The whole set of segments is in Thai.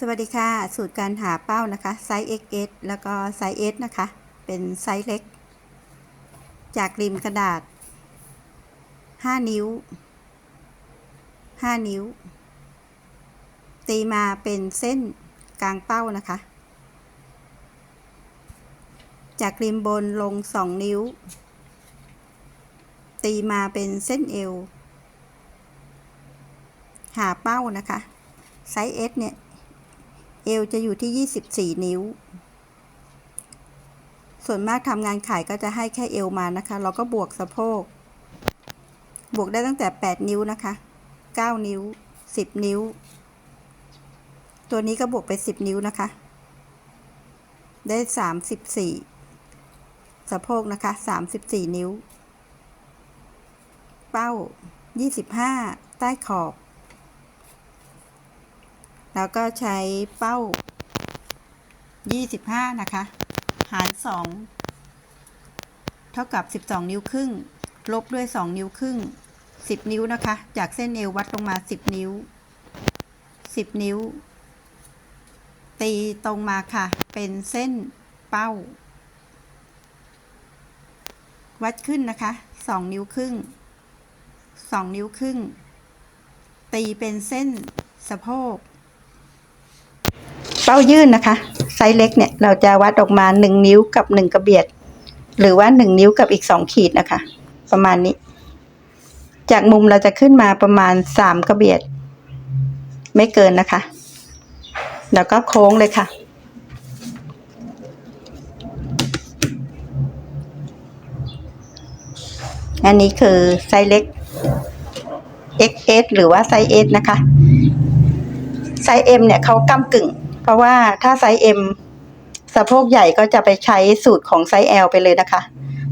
สวัสดีค่ะ สูตรการหาเป้านะคะ ไซส์ XS แล้วก็ไซส์ S นะคะ เป็นไซส์เล็ก จากริมกระดาษ 5 นิ้ว 5 นิ้ว ตีมาเป็นเส้นกลางเป้านะคะ จากริมบนลง 2 นิ้ว ตีมาเป็นเส้นเอว หาเป้านะคะ ไซส์ S เนี่ย เอวจะอยู่ที่ 24 นิ้ว ส่วนมากทำงานขายก็จะให้แค่เอวมานะคะ เราก็บวกสะโพก บวกได้ตั้งแต่ 8 นิ้วนะคะ 9 นิ้ว 10 นิ้ว ตัวนี้ก็บวกไป 10 นิ้วนะคะ ได้ 34 สะโพกนะคะ 34 นิ้ว เป้า 25 ใต้ขอบ แล้วก็ใช้เป้า 25 นะคะ หาร 2 เท่ากับ 12 นิ้วครึ่ง ลบด้วย 2 นิ้วครึ่ง 10 นิ้วนะคะ จากเส้นเอววัดลงมา 10 นิ้ว 10 นิ้ว ตีตรงมาค่ะ เป็นเส้นเป้า วัดขึ้นนะคะ 2 นิ้วครึ่ง 2 นิ้วครึ่ง ตีเป็นเส้นสะโพก เป้ายื่นนะคะ ไซส์เล็กเนี่ยเราจะวัดออกมาหนึ่งนิ้วกับหนึ่งกระเบียด หรือว่าหนึ่งนิ้วกับอีกสองขีดนะคะ ประมาณนี้ จากมุมเราจะขึ้นมาประมาณสามกระเบียด ไม่เกินนะคะ แล้วก็โค้งเลยค่ะอันนี้คือไซส์เล็ก XS หรือว่าไซส์ S นะคะ ไซส์ M เนี่ยเขากำกึ่ง เพราะว่าถ้าไซส์ M สะโพกใหญ่ก็จะไปใช้สูตรของไซส์ L ไปเลยนะคะ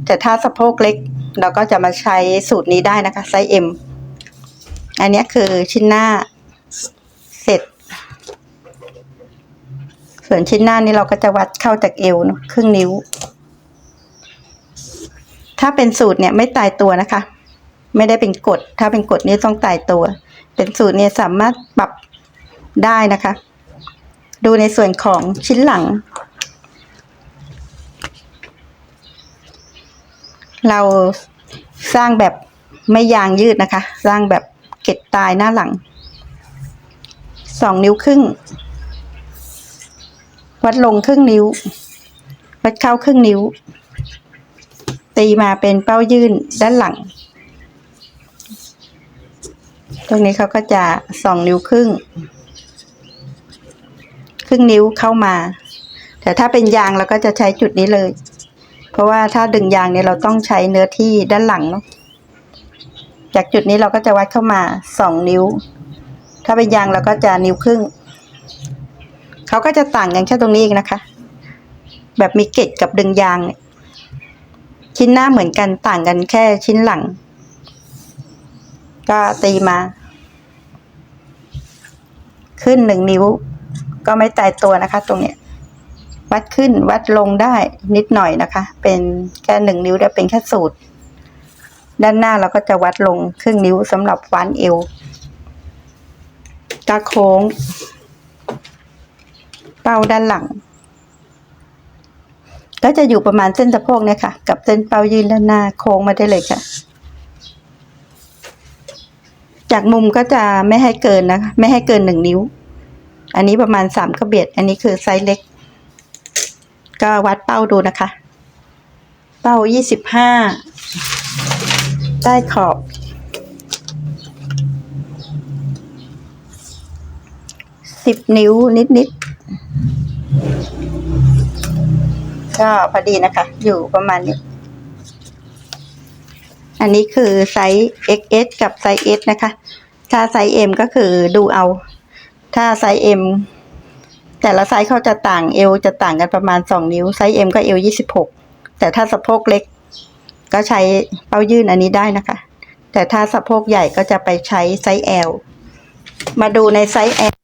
แต่ถ้าสะโพกเล็กเราก็จะมาใช้สูตรนี้ได้นะคะไซส์ M อันนี้คือชิ้นหน้าเสร็จ ส่วนชิ้นหน้านี้เราก็จะวัดเข้าจากเอวเนอะครึ่งนิ้ว ถ้าเป็นสูตรเนี่ยไม่ตายตัวนะคะ ไม่ได้เป็นกฎถ้าเป็นกฎนี่ต้องตายตัว เป็นสูตรเนี่ยสามารถปรับได้นะคะ ดูในส่วนของชิ้นหลัง เราสร้างแบบไม่ยางยืดนะคะ สร้างแบบเก็ดตายหน้าหลัง สองนิ้วครึ่ง วัดลงครึ่งนิ้ว วัดเข้าครึ่งนิ้ว ตีมาเป็นเป้ายื่นด้านหลัง ตรงนี้เขาก็จะสองนิ้วครึ่ง ครึ่งนิ้วเข้ามา แต่ถ้าเป็นยางเราก็จะใช้จุดนี้เลย เพราะว่าถ้าดึงยางเนี่ยเราต้องใช้เนื้อที่ด้านหลังเนาะจากจุดนี้เราก็จะวัดเข้ามาสองนิ้ว ถ้าเป็นยางเราก็จะนิ้วครึ่งเขาก็จะต่างกันแค่ตรงนี้เองนะคะ แบบมีเกล็ดกับดึงยางชิ้นหน้าเหมือนกันต่างกันแค่ชิ้นหลัง ก็ตีมา ขึ้นหนึ่งนิ้ว ก็ไม่ตายตัวนะคะ ตรงเนี้ยวัดขึ้นวัดลงได้นิดหน่อยนะคะ เป็นแค่หนึ่งนิ้วได้เป็นแค่สูตร ด้านหน้าเราก็จะวัดลงครึ่งนิ้วสำหรับวานเอวกาโค้ง เป้าด้านหลัง ก็จะอยู่ประมาณเส้นสะโพกเนี่ยค่ะ กับเส้นเป้ายืนด้านหน้าโค้งมาได้เลยค่ะ จากมุมก็จะไม่ให้เกินนะคะ ไม่ให้เกินหนึ่งนิ้ว อันนี้ประมาณสามกระเบียด อันนี้คือไซส์เล็ก ก็วัดเป้าดูนะคะ เป้ายี่สิบห้าใต้ขอบสิบนิ้วนิดๆ ก็พอดีนะคะ อยู่ประมาณนี้อันนี้คือไซส์ XS กับไซส์ S นะคะ ถ้าไซส์ M ก็คือดูเอา ถ้าไซส์ M แต่ละไซส์เขาจะต่างเอวจะต่างกันประมาณ 2 นิ้วไซส์ M ก็เอว26 แต่ถ้าสะโพกเล็ก ก็ใช้เป้ายื่นอันนี้ได้นะคะ แต่ถ้าสะโพกใหญ่ก็จะไปใช้ไซส์ L มาดูในไซส์ L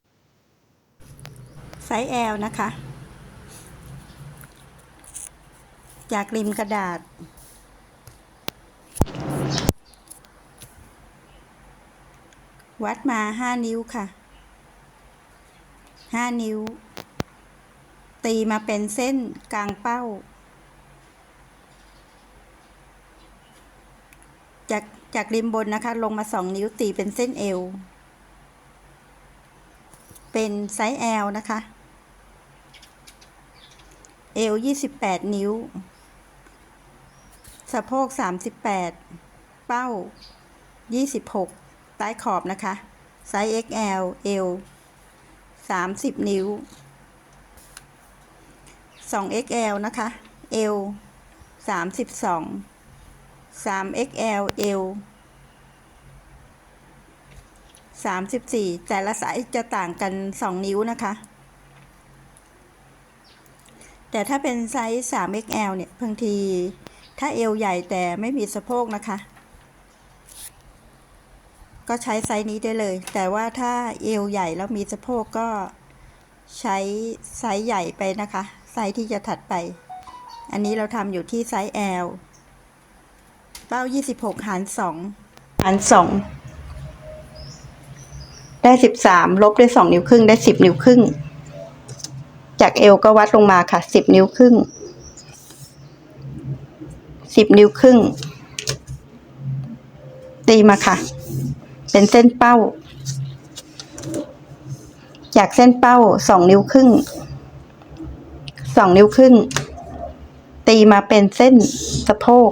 ไซส์ L นะคะ จากริมกระดาษวัดมา 5 นิ้วค่ะ ห้านิ้ว ตีมาเป็นเส้นกลางเป้า จากจากริมบนนะคะ ลงมาสองนิ้วตีเป็นเส้นเอว เป็นไซส์ L นะคะ เอวยี่สิบแปดนิ้ว สะโพกสามสิบแปดเป้ายี่สิบหกใต้ขอบนะคะ ไซส์ XL เอว 30 นิ้ว 2XL นะคะ L 32 3XL L 34 แต่ละสายจะต่างกัน 2 นิ้วนะคะ แต่ถ้าเป็นไซส์ 3XL เนี่ยบางที ถ้าเอวใหญ่แต่ไม่มีสะโพกนะคะ ก็ใช้ไซส์นี้ได้เลย แต่ว่าถ้าเอวใหญ่แล้วมีสะโพกก็ใช้ไซส์ใหญ่ไปนะคะ ไซส์ที่จะถัดไป อันนี้เราทำอยู่ที่ไซส์ L เป้า 26 หาร 2 หาร 2 ได้ 13 ลบด้วย2นิ้วครึ่ง ได้ 10 นิ้วครึ่ง จากเอวก็วัดลงมาค่ะ 10 นิ้วครึ่ง 10 นิ้วครึ่ง ตีมาค่ะ เป็นเส้นเป้า จากเส้นเป้า2นิ้วครึ่ง2นิ้วครึ่ง ตีมาเป็นเส้นสะโพก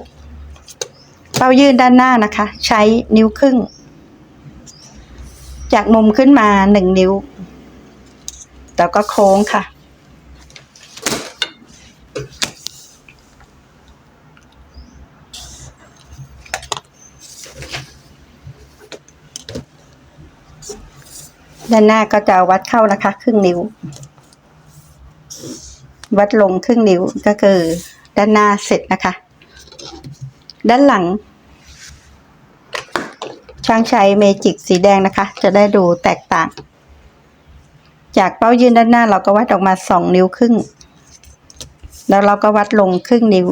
เป้ายื่นด้านหน้านะคะ ใช้นิ้วครึ่ง จากมุมขึ้นมาหนึ่งนิ้ว แล้วก็โค้งค่ะ ด้านหน้าก็จะวัดเข้านะคะ ครึ่งนิ้ว วัดลงครึ่งนิ้วก็คือ ด้านหน้าเสร็จนะคะ ด้านหลัง ช่างใช้เมจิกสีแดงนะคะ จะได้ดูแตกต่าง จากเป้ายืนด้านหน้าเราก็วัดออกมาสองนิ้วครึ่ง แล้วเราก็วัดลงครึ่งนิ้ว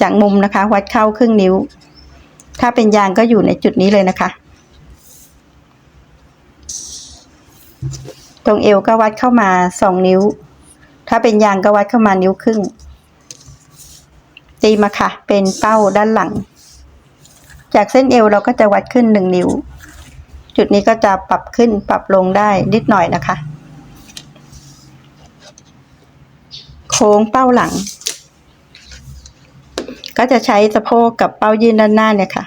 จากมุมนะคะ วัดเข้าครึ่งนิ้ว ถ้าเป็นยางก็อยู่ในจุดนี้เลยนะคะ ตรงเอวก็วัดเข้ามาสองนิ้ว ถ้าเป็นยางก็วัดเข้ามานิ้วครึ่ง ตีมาค่ะ เป็นเป้าด้านหลัง จากเส้นเอวเราก็จะวัดขึ้นหนึ่งนิ้ว จุดนี้ก็จะปรับขึ้นปรับลงได้นิดหน่อยนะคะ โค้งเป้าหลัง ก็จะใช้สะโพกกับเป้ายืนด้านหน้าเนี่ยค่ะ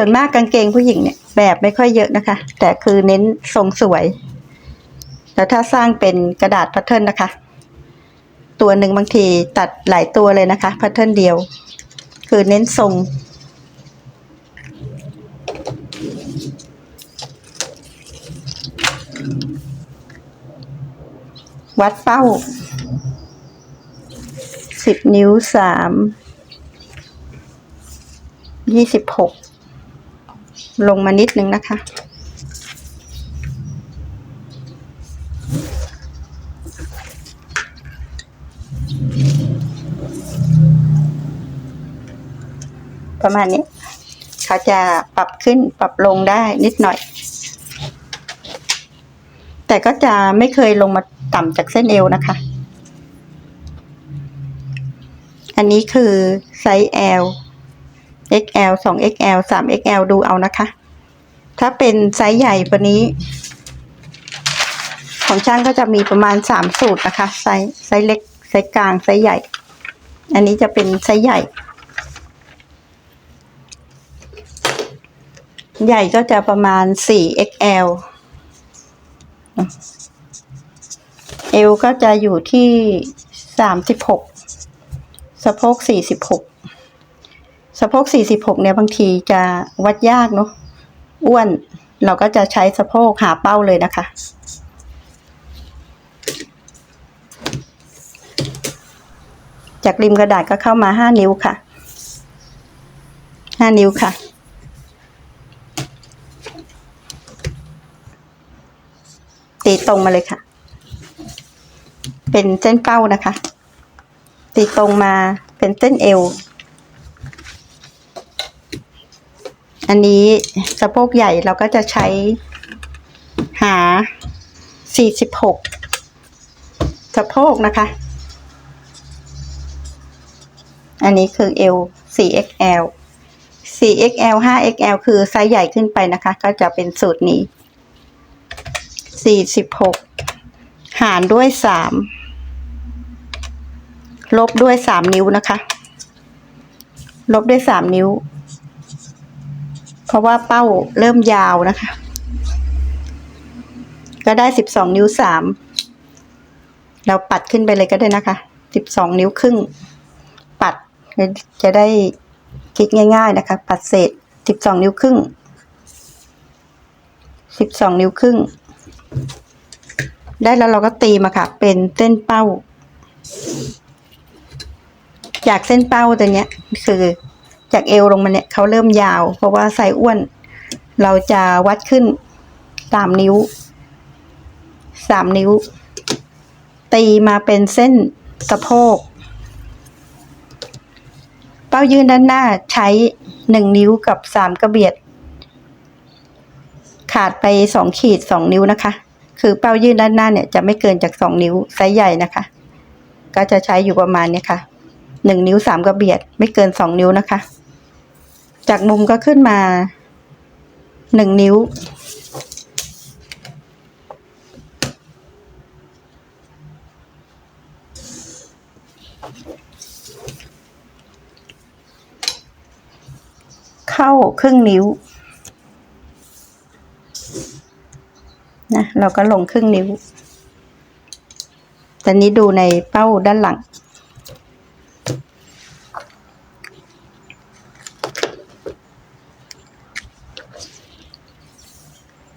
ส่วนมากกางเกงผู้หญิงเนี่ยแบบไม่ค่อยเยอะนะคะ แต่คือเน้นทรงสวย แล้วถ้าสร้างเป็นกระดาษแพทเทิร์นนะคะ ตัวหนึ่งบางทีตัดหลายตัวเลยนะคะแพทเทิร์นเดียว คือเน้นทรงวัดเป้าสิบนิ้วสามยี่สิบหก ลงมานิดนึงนะคะ ประมาณนี้ เขาจะปรับขึ้นปรับลงได้นิดหน่อย แต่ก็จะไม่เคยลงมาต่ำจากเส้นเอวนะคะ อันนี้คือไซส์ L XL 2 XL 3 XL ดูเอานะคะ ถ้าเป็นไซส์ใหญ่กว่านี้ ของช่างก็จะมีประมาณสามสูตรนะคะ ไซส์ไซส์เล็ก ไซส์กลาง ไซส์ใหญ่ อันนี้จะเป็นไซส์ใหญ่ ใหญ่ก็จะประมาณ 4XL เอวก็จะอยู่ที่36สะโพก46สะโพก46เนี่ยบางทีจะวัดยากเนาะ อ้วน เราก็จะใช้สะโพกหาเป้าเลยนะคะ จากริมกระดาษก็เข้ามา5นิ้วค่ะ5นิ้วค่ะ ตีตรงมาเลยค่ะ เป็นเส้นเป้านะคะ ตีตรงมาเป็นเส้นเอว อันนี้สะโพกใหญ่เราก็จะใช้หา 46 สะโพกนะคะ อันนี้คือเอว 4XL 4XL 5XL คือไซส์ใหญ่ขึ้นไปนะคะ ก็จะเป็นสูตรนี้ 46 หารด้วย 3 ลบด้วย 3 นิ้วนะคะ ลบด้วย 3 นิ้ว เพราะว่าเป้าเริ่มยาวนะคะ ก็ได้12นิ้ว3เราปัดขึ้นไปเลยก็ได้นะคะ12นิ้วครึ่ง ปัดจะได้คิดง่าย ๆนะคะ ปัดเศษ12นิ้วครึ่ง12นิ้วครึ่ง ได้แล้วเราก็ตีมาค่ะ เป็นเส้นเป้า จากเส้นเป้าตัวเนี้ยคือ จากเอวลงมาเนี่ยเขาเริ่มยาว เพราะว่าไซอ้วน เราจะวัดขึ้นสามนิ้วสามนิ้ว ตีมาเป็นเส้นสะโพก เป้ายืนด้านหน้าใช้หนึ่งนิ้วกับสามกระเบียด ขาดไปสองขีดสองนิ้วนะคะ คือเป้ายืนด้านหน้าเนี่ยจะไม่เกินจากสองนิ้วไซส์ใหญ่นะคะ ก็จะใช้อยู่ประมาณนี้ค่ะหนึ่งนิ้วสามกระเบียด ไม่เกินสองนิ้วนะคะ จากมุมก็ขึ้นมาหนึ่งนิ้ว เข้าครึ่งนิ้วนะเราก็ลงครึ่งนิ้วตอนนี้ดูในเป้าด้านหลัง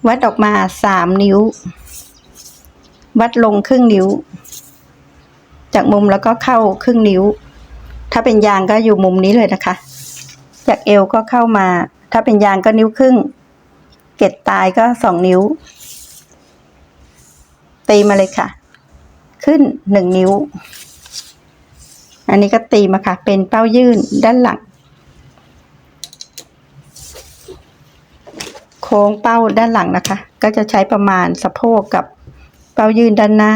วัดออกมาสามนิ้ว วัดลงครึ่งนิ้ว จากมุมแล้วก็เข้าครึ่งนิ้ว ถ้าเป็นยางก็อยู่มุมนี้เลยนะคะ จากเอวก็เข้ามา ถ้าเป็นยางก็นิ้วครึ่ง เกล็ดตายก็สองนิ้ว ตีมาเลยค่ะ ขึ้นหนึ่งนิ้ว อันนี้ก็ตีมาค่ะ เป็นเป้ายื่นด้านหลัง ค้งเป้าด้านหลังนะคะ ก็จะใช้ประมาณสะโพกกับเป้ายืนด้านหน้า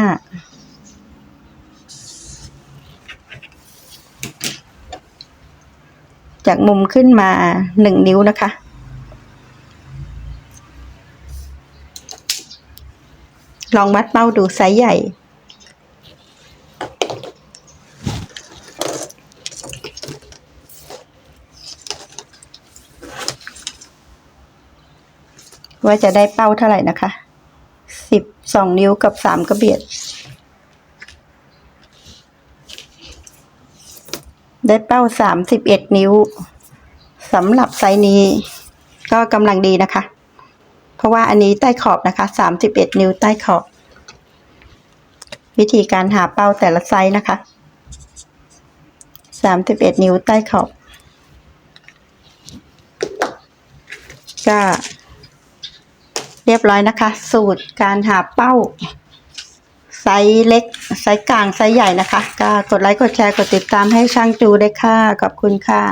จากมุมขึ้นมาหนึ่งนิ้วนะคะ ลองวัดเป้าดูไซส์ใหญ่ ว่าจะได้เป้าเท่าไหร่นะคะสิบสองนิ้วกับสามกระเบียด ได้เป้าสามสิบเอ็ดนิ้วสำหรับไซส์นี้ก็กำลังดีนะคะ เพราะว่าอันนี้ใต้ขอบนะคะสามสิบเอ็ดนิ้วใต้ขอบ วิธีการหาเป้าแต่ละไซส์นะคะสามสิบเอ็ดนิ้วใต้ขอบก็ เรียบร้อยนะคะ สูตรการหาเป้าไซส์เล็กไซส์กลางไซส์ใหญ่นะคะ ก็กดไลค์กดแชร์กดติดตามให้ช่างจูได้วยค่ะ ขอบคุณค่ะ